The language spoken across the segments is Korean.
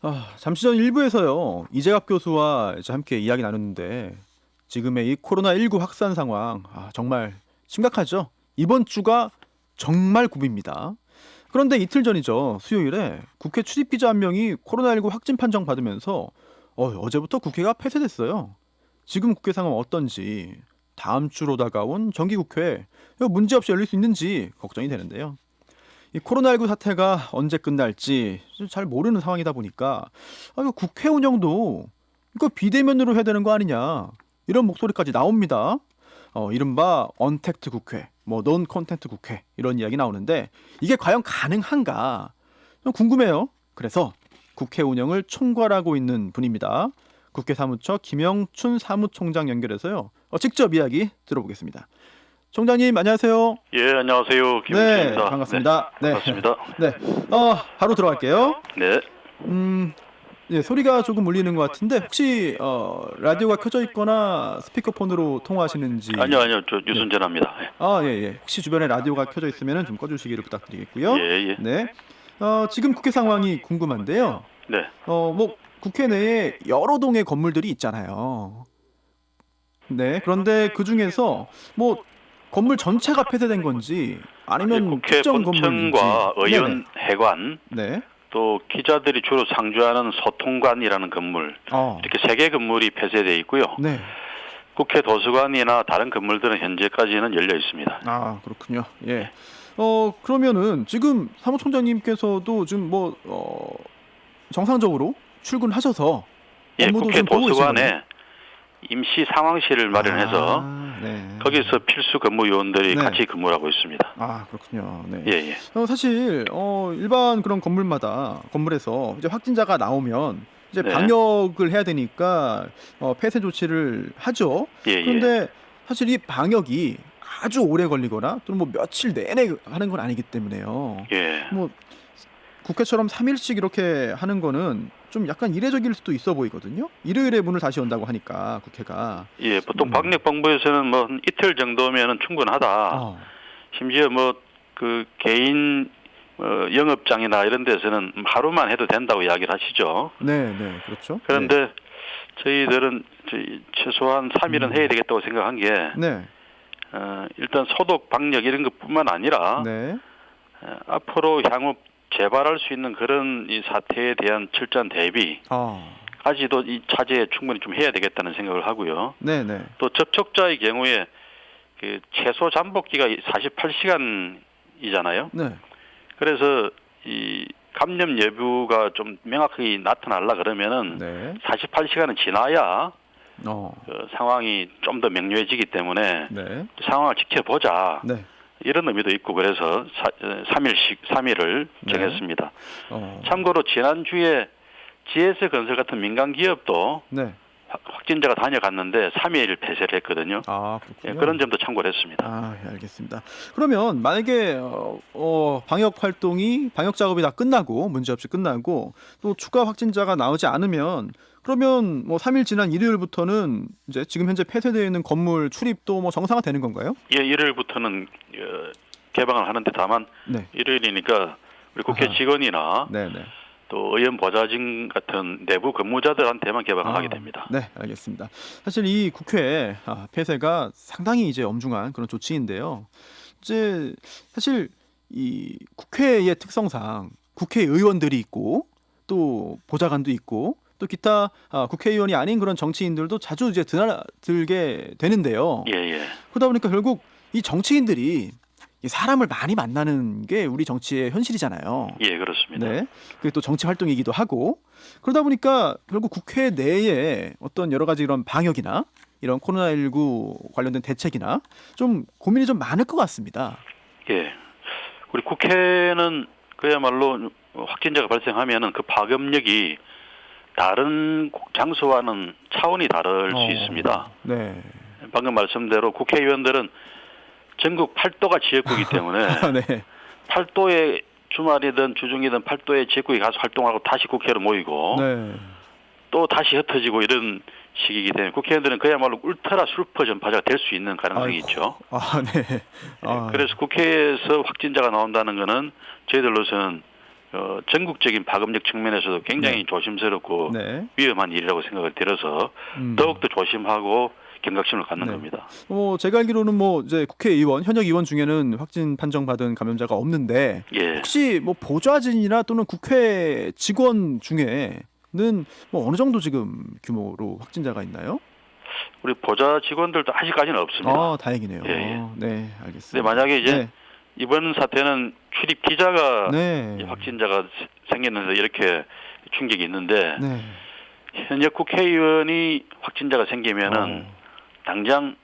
아, 잠시 전 1부에서요. 이재갑 교수와 이제 함께 이야기 나눴는데 지금의 이 코로나19 확산 상황 아, 정말 심각하죠. 이번 주가 정말 고비입니다. 그런데 이틀 전이죠. 수요일에 국회 출입 기자 한 명이 코로나19 확진 판정 받으면서 어, 어제부터 국회가 폐쇄됐어요. 지금 국회 상황 어떤지 다음 주로 다가온 정기국회 문제 없이 열릴 수 있는지 걱정이 되는데요. 이 코로나19 사태가 언제 끝날지 잘 모르는 상황이다 보니까 아, 이거 국회 운영도 이거 비대면으로 해야 되는 거 아니냐 이런 목소리까지 나옵니다. 어, 이른바 언택트 국회, 뭐 논 콘텐트 국회 이런 이야기 나오는데 이게 과연 가능한가 좀 궁금해요. 그래서 국회 운영을 총괄하고 있는 분입니다. 국회 사무처 김영춘 사무총장 연결해서요. 어, 직접 이야기 들어보겠습니다. 총장님 안녕하세요. 예, 안녕하세요. 네, 김은수입니다. 반갑습니다. 네, 네. 반갑습니다. 네, 어, 바로 들어갈게요. 네. 음, 예, 소리가 조금 울리는 것 같은데 혹시 어, 라디오가 켜져 있거나 스피커폰으로 통화하시는지 아니요, 아니요. 저 유순전합니다. 아, 예, 예. 혹시 주변에 라디오가 켜져 있으면 좀 꺼주시기를 부탁드리겠고요. 예, 예. 네. 어, 지금 국회 상황이 궁금한데요. 네. 어, 뭐 국회 내에 여러 동의 건물들이 있잖아요. 네. 그런데 그 중에서 뭐 건물 전체가 폐쇄된 건지 아니면 예, 국회 특정 건물인지. 본청과 의원 회관 네네. 네. 또 기자들이 주로 상주하는 소통관이라는 건물 어. 이렇게 세 개 건물이 폐쇄돼 있고요. 네. 국회 도서관이나 다른 건물들은 현재까지는 열려 있습니다. 아 그렇군요. 예. 어 그러면은 지금 사무총장님께서도 지금 뭐 어, 정상적으로 출근하셔서 예, 국회 도서관에? 임시 상황실을 마련해서 아, 네. 거기서 필수 근무 요원들이 네. 같이 근무를 하고 있습니다. 아 그렇군요. 네. 예, 예. 어, 사실 어, 일반 그런 건물마다 건물에서 이제 확진자가 나오면 이제 네. 방역을 해야 되니까 어, 폐쇄 조치를 하죠. 예, 예. 그런데 사실 이 방역이 아주 오래 걸리거나 또는 뭐 며칠 내내 하는 건 아니기 때문에요. 예. 뭐 국회처럼 3일씩 이렇게 하는 거는 좀 약간 이례적일 수도 있어 보이거든요. 일요일에 문을 다시 연다고 하니까 국회가 예, 보통 음. 방역 방법에서는 뭐 한 이틀 정도면은 충분하다. 어, 심지어 뭐 그 개인 어, 영업장이나 이런 데서는 하루만 해도 된다고 이야기를 하시죠. 네, 네, 그렇죠. 그런데 저희들은 저희 최소한 3일은 음. 해야 되겠다고 생각한 게 네, 어, 일단 소독 방역 이런 것뿐만 아니라 네, 어, 앞으로 향후 재발할 수 있는 그런 이 사태에 대한 철저한 대비 아, 까지도 이 차제에 충분히 좀 해야 되겠다는 생각을 하고요. 네, 네, 또 접촉자의 경우에 그 최소 잠복기가 48시간이잖아요. 네, 그래서 이 감염 여부가 좀 명확하게 나타나려 그러면은 네, 48시간은 지나야 어, 그 상황이 좀 더 명료해지기 때문에 네, 상황을 지켜보자. 네, 이런 의미도 있고 그래서 사, 3일씩 3일을 네. 정했습니다. 어, 참고로 지난주에 GS 건설 같은 민간 기업도 네, 확- 확진자가 다녀갔는데 3일 폐쇄를 했거든요. 아, 예. 그런 점도 참고를 했습니다. 아, 예, 알겠습니다. 그러면 만약에 어, 어, 방역 활동이 방역 작업이 다 끝나고 문제 없이 끝나고 또 추가 확진자가 나오지 않으면 그러면 뭐 3일 지난 일요일부터는 이제 지금 현재 폐쇄되어 있는 건물 출입도 뭐 정상화되는 건가요? 예, 일요일부터는 어, 개방을 하는데 다만 네. 일요일이니까 우리 국회 아하. 직원이나 네, 네. 또 의원 보좌진 같은 내부 근무자들한테만 개방을 아, 하게 됩니다. 네, 알겠습니다. 사실 이 국회 아, 폐쇄가 상당히 이제 엄중한 그런 조치인데요. 이제 사실 이 국회의 특성상 국회의원들이 있고 또 보좌관도 있고 또 기타 아, 국회의원이 아닌 그런 정치인들도 자주 이제 드나들게 되는데요. 예, 예. 그러다 보니까 결국 이 정치인들이 이 사람을 많이 만나는 게 우리 정치의 현실이잖아요. 예, 그렇습니다. 네. 그게 또 정치 활동이기도 하고 그러다 보니까 결국 국회 내에 어떤 여러 가지 이런 방역이나 이런 코로나19 관련된 대책이나 좀 고민이 좀 많을 것 같습니다. 예. 우리 국회는 그야말로 확진자가 발생하면은 그 파급력이 다른 장소와는 차원이 다를 어. 수 있습니다. 네. 방금 말씀대로 국회의원들은 전국 팔도가 지역구이기 때문에 네. 팔도에 주말이든 주중이든 팔도에 지역구에 가서 활동하고 다시 국회로 모이고 네. 또 다시 흩어지고 이런 시기이기 때문에 국회의원들은 그야말로 울트라 슈퍼 전파자가 될 수 있는 가능성이 아이고. 있죠. 아, 네. 아, 그래서 국회에서 확진자가 나온다는 거는 저희들로서는 어, 전국적인 파급력 측면에서도 굉장히 조심스럽고 네. 위험한 일이라고 생각을 들어서 음. 더욱더 조심하고 경각심을 갖는 네. 겁니다. 뭐 제가 알기로는 뭐 이제 국회의원 현역 의원 중에는 확진 판정 받은 감염자가 없는데 예. 혹시 뭐 보좌진이나 또는 국회 직원 중에는 뭐 어느 정도 지금 규모로 확진자가 있나요? 우리 보좌 직원들도 아직까지는 없습니다. 아 다행이네요. 예, 예. 네 알겠습니다. 근데 만약에 이제 네. 이번 사태는 출입 기자가 네. 확진자가 세- 생겼는데 이렇게 충격이 있는데 네. 현역 국회의원이 확진자가 생기면은 어. 당장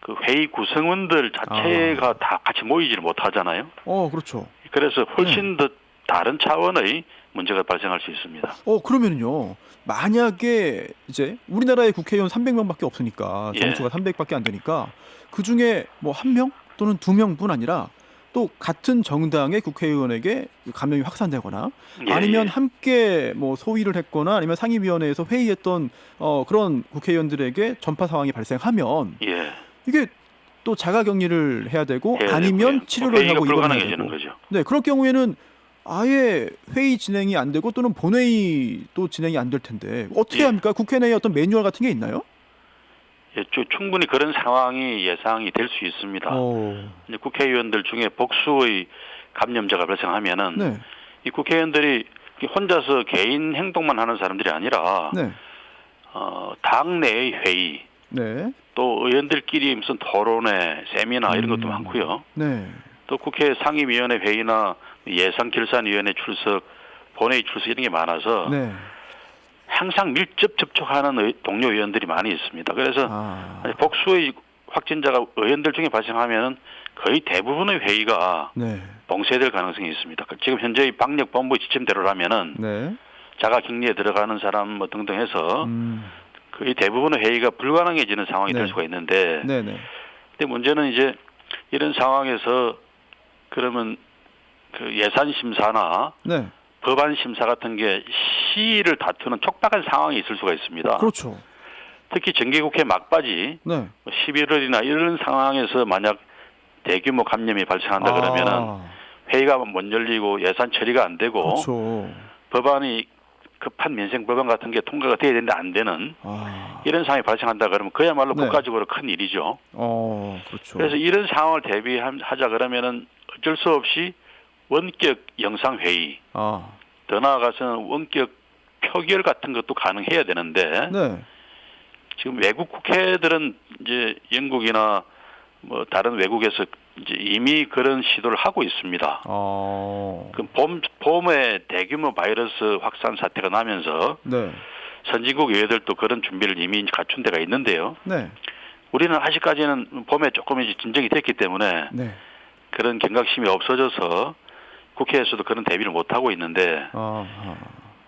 그 회의 구성원들 자체가 다 같이 모이지를 못하잖아요. 어 그렇죠. 그래서 네. 훨씬 더 다른 차원의 문제가 발생할 수 있습니다. 어 그러면은요 만약에 이제 우리나라의 국회의원 300명밖에 없으니까 예. 정수가 300밖에 안 되니까 그 중에 뭐 한 명 또는 두 명뿐 아니라 또 같은 정당의 국회의원에게 감염이 확산되거나 예, 아니면 예. 함께 뭐 소위를 했거나 아니면 상임위원회에서 회의했던 어 그런 국회의원들에게 전파 상황이 발생하면 예. 이게 또 자가 격리를 해야 되고 해야 아니면 되고요. 치료를 회의가 하고 입원해야 되고 거죠. 네, 그럴 경우에는 아예 회의 진행이 안 되고 또는 본회의도 진행이 안 될 텐데 어떻게 예. 합니까? 국회 내에 어떤 매뉴얼 같은 게 있나요? 예, 주- 충분히 그런 상황이 예상이 될 수 있습니다. 어, 이제 국회의원들 중에 복수의 감염자가 발생하면은 네, 이 국회의원들이 혼자서 개인 행동만 하는 사람들이 아니라 네, 어, 당내의 회의 네, 또 의원들끼리 무슨 토론회, 세미나 이런 것도 음. 많고요. 네, 또 국회 상임위원회 회의나 예산결산위원회 출석, 본회의 출석 이런 게 많아서 네. 항상 밀접 접촉하는 의- 동료 의원들이 많이 있습니다. 그래서 아, 복수의 확진자가 의원들 중에 발생하면 거의 대부분의 회의가 네, 봉쇄될 가능성이 있습니다. 그 지금 현재의 방역본부 지침대로라면은 네, 자가 격리에 들어가는 사람 뭐 등등 해서 음, 거의 대부분의 회의가 불가능해지는 상황이 네. 될 수가 있는데 네, 네, 근데 문제는 이제 이런 상황에서 그러면 그 예산 심사나 네, 법안 심사 같은 게 시일을 다투는 촉박한 상황이 있을 수가 있습니다. 그렇죠. 특히 정기국회 막바지 네, 11월이나 이런 상황에서 만약 대규모 감염이 발생한다 그러면은 아, 회의가 못 열리고 예산 처리가 안 되고 그렇죠. 법안이 급한 민생 법안 같은 게 통과가 돼야 되는데 안 되는 아, 이런 상황이 발생한다 그러면 그야말로 네. 국가적으로 큰 일이죠. 어, 그렇죠. 그래서 이런 상황을 대비하자 그러면은 어쩔 수 없이 원격 영상 회의 아, 더 나아가서는 원격 표결 같은 것도 가능해야 되는데 네, 지금 외국 국회들은 이제 영국이나 뭐 다른 외국에서 이제 이미 그런 시도를 하고 있습니다. 어, 그 봄, 봄에 대규모 바이러스 확산 사태가 나면서 네, 선진국 의회들도 그런 준비를 이미 갖춘 데가 있는데요. 네, 우리는 아직까지는 봄에 조금 이제 진정이 됐기 때문에 네, 그런 경각심이 없어져서 국회에서도 그런 대비를 못 하고 있는데 아, 아,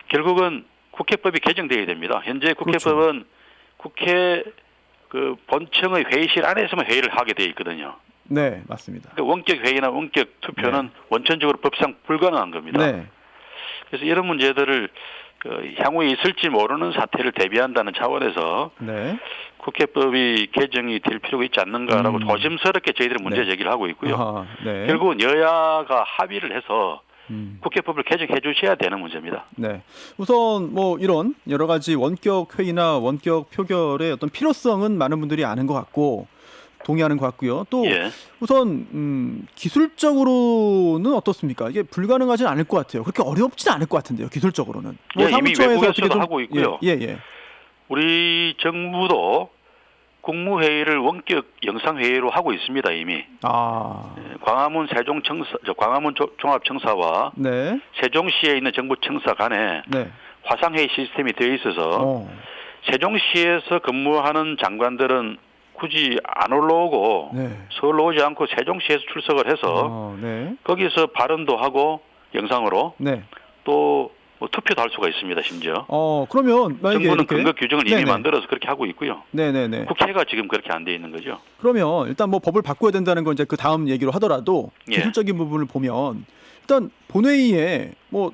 결국은 국회법이 개정돼야 됩니다. 현재 국회법은 국회 그 본청의 회의실 안에서만 회의를 하게 돼 있거든요. 네, 맞습니다. 그 원격 회의나 원격 투표는 원천적으로 법상 불가능한 겁니다. 네, 그래서 이런 문제들을 그 향후에 있을지 모르는 사태를 대비한다는 차원에서 네. 국회법이 개정이 될 필요가 있지 않는가라고 음. 조심스럽게 저희들은 문제 네. 제기를 하고 있고요. 아하, 네. 결국은 여야가 합의를 해서 음, 국회법을 개정해 주셔야 되는 문제입니다. 네. 우선 뭐 이런 여러 가지 원격 회의나 원격 표결의 어떤 필요성은 많은 분들이 아는 것 같고 동의하는 것 같고요. 또 예. 우선 음, 기술적으로는 어떻습니까? 이게 불가능하진 않을 것 같아요. 그렇게 어렵진 않을 것 같은데요. 기술적으로는. 예, 이미 외국에서도 좀- 하고 있고요. 예, 예. 예. 우리 정부도 국무회의를 원격 영상회의로 하고 있습니다, 이미. 아, 예, 광화문 세종청사, 저 광화문 조- 종합청사와 네, 세종시에 있는 정부청사 간에 네. 화상회의 시스템이 되어 있어서 어, 세종시에서 근무하는 장관들은 굳이 안 올라오고 네. 서울로 오지 않고 세종시에서 출석을 해서 어, 네, 거기서 발언도 하고 영상으로 네. 또 뭐 투표도 할 수가 있습니다, 심지어. 어, 그러면 정부는 이렇게 근거 규정을 이미 네네. 만들어서 그렇게 하고 있고요. 네, 네, 네. 국회가 지금 그렇게 안 돼 있는 거죠. 그러면 일단 뭐 법을 바꿔야 된다는 건 이제 그 다음 얘기로 하더라도 예. 기술적인 부분을 보면 일단 본회의에 뭐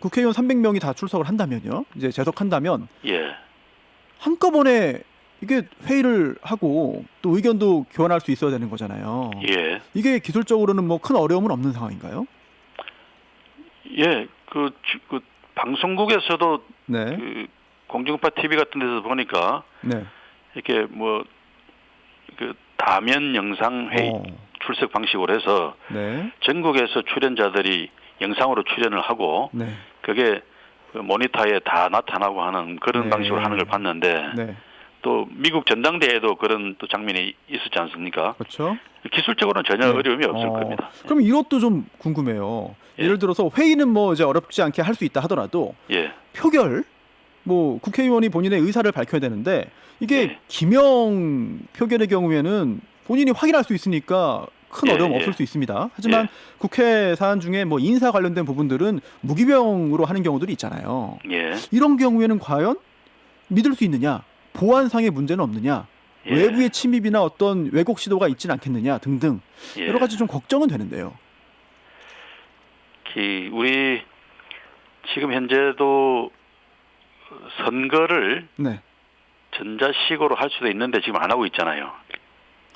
국회의원 300명이 다 출석을 한다면요. 이제 재석한다면 예. 한꺼번에 이게 회의를 하고 또 의견도 교환할 수 있어야 되는 거잖아요. 예. 이게 기술적으로는 뭐 큰 어려움은 없는 상황인가요? 예. 그, 주- 그 방송국에서도 네. 그 공중파 TV 같은 데서 보니까 네. 이렇게 뭐 그 다면 영상 회의 어, 출석 방식으로 해서 네. 전국에서 출연자들이 영상으로 출연을 하고 네. 그게 그 모니터에 다 나타나고 하는 그런 네. 방식으로 하는 걸 봤는데 네. 또 미국 전당대회도 그런 또 장면이 있었지 않습니까? 그렇죠. 기술적으로는 전혀 네. 어려움이 없을 어, 겁니다. 그럼 이것도 좀 궁금해요. 예. 예를 들어서 회의는 뭐 이제 어렵지 않게 할 수 있다 하더라도 예, 표결 뭐 국회의원이 본인의 의사를 밝혀야 되는데 이게 네. 기명 표결의 경우에는 본인이 확인할 수 있으니까 큰 예, 어려움 예. 없을 수 있습니다. 하지만 예. 국회 사안 중에 뭐 인사 관련된 부분들은 무기명으로 하는 경우들이 있잖아요. 예, 이런 경우에는 과연 믿을 수 있느냐? 보안상의 문제는 없느냐? 예. 외부의 침입이나 어떤 왜곡 시도가 있지는 않겠느냐 등등 예. 여러 가지 좀 걱정은 되는데요. 기- 우리 지금 현재도 선거를 네. 전자식으로 할 수도 있는데 지금 안 하고 있잖아요.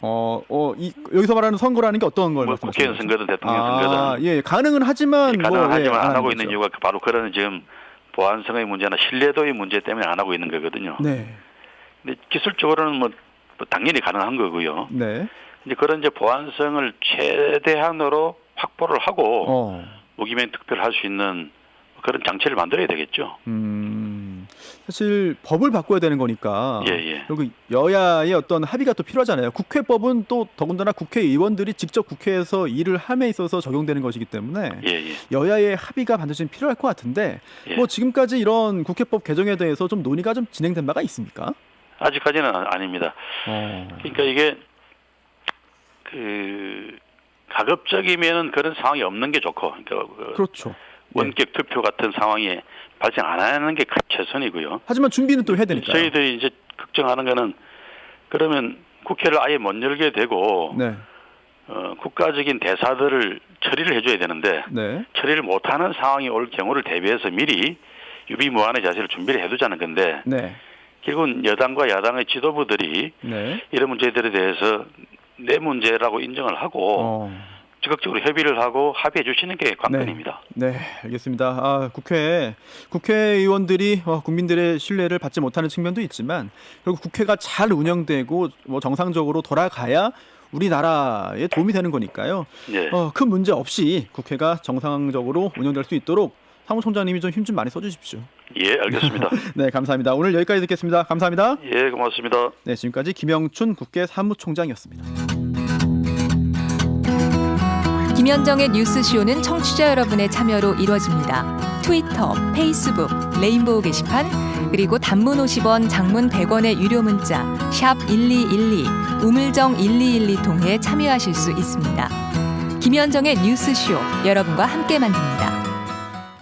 어, 어, 이, 여기서 말하는 선거라는 게 어떤 걸 뭐 국회의원 거죠? 선거든 대통령 아, 선거든 예, 가능은 하지만 뭐, 가능하지만 예, 안 하는 하고 있는 거죠. 이유가 바로 그런 지금 보안성의 문제나 신뢰도의 문제 때문에 안 하고 있는 거거든요. 네, 근데 기술적으로는 뭐, 뭐 당연히 가능한 거고요. 네, 이제 그런 이제 보안성을 최대한으로 확보를 하고 어, 무기명 투표를 할수 있는 그런 장치를 만들어야 되겠죠. 음, 사실 법을 바꿔야 되는 거니까. 예, 예. 그리고 여야의 어떤 합의가 또 필요하잖아요. 국회법은 또 더군다나 국회의원들이 직접 국회에서 일을 함에 있어서 적용되는 것이기 때문에 예, 예. 여야의 합의가 반드시 좀 필요할 것 같은데 예. 뭐 지금까지 이런 국회법 개정에 대해서 좀 논의가 좀 진행된 바가 있습니까? 아직까지는 아- 아닙니다. 어. 그러니까 이게 그 가급적이면은 그런 상황이 없는 게 좋고, 그러니까 그 그렇죠. 예. 원격 투표 같은 상황이 발생 안 하는 게 최선이고요. 하지만 준비는 또 해야 되니까. 저희들이 이제 걱정하는 거는 그러면 국회를 아예 못 열게 되고 네, 어, 국가적인 대사들을 처리를 해줘야 되는데 네, 처리를 못하는 상황이 올 경우를 대비해서 미리 유비무한의 자세를 준비를 해두자는 건데 네, 결국은 여당과 야당의 지도부들이 네. 이런 문제들에 대해서 내 문제라고 인정을 하고 어. 적극적으로 협의를 하고 합의해 주시는 게 관건입니다. 네, 알겠습니다. 아, 국회 국회의원들이 어, 국민들의 신뢰를 받지 못하는 측면도 있지만 결국 국회가 잘 운영되고 뭐 정상적으로 돌아가야 우리나라에 도움이 되는 거니까요. 예. 어, 큰 문제 없이 국회가 정상적으로 운영될 수 있도록 사무총장님이 좀 힘 좀 많이 써주십시오. 예, 알겠습니다. 네, 감사합니다. 오늘 여기까지 듣겠습니다. 감사합니다. 예, 고맙습니다. 네, 지금까지 김영춘 국회 사무총장이었습니다. 김현정의 뉴스쇼는 청취자 여러분의 참여로 이루어집니다. 트위터, 페이스북, 레인보우 게시판, 그리고 단문 50원, 장문 100원의 유료 문자 샵 1212, 우물정 1212 통해 참여하실 수 있습니다. 김현정의 뉴스쇼 여러분과 함께 만듭니다.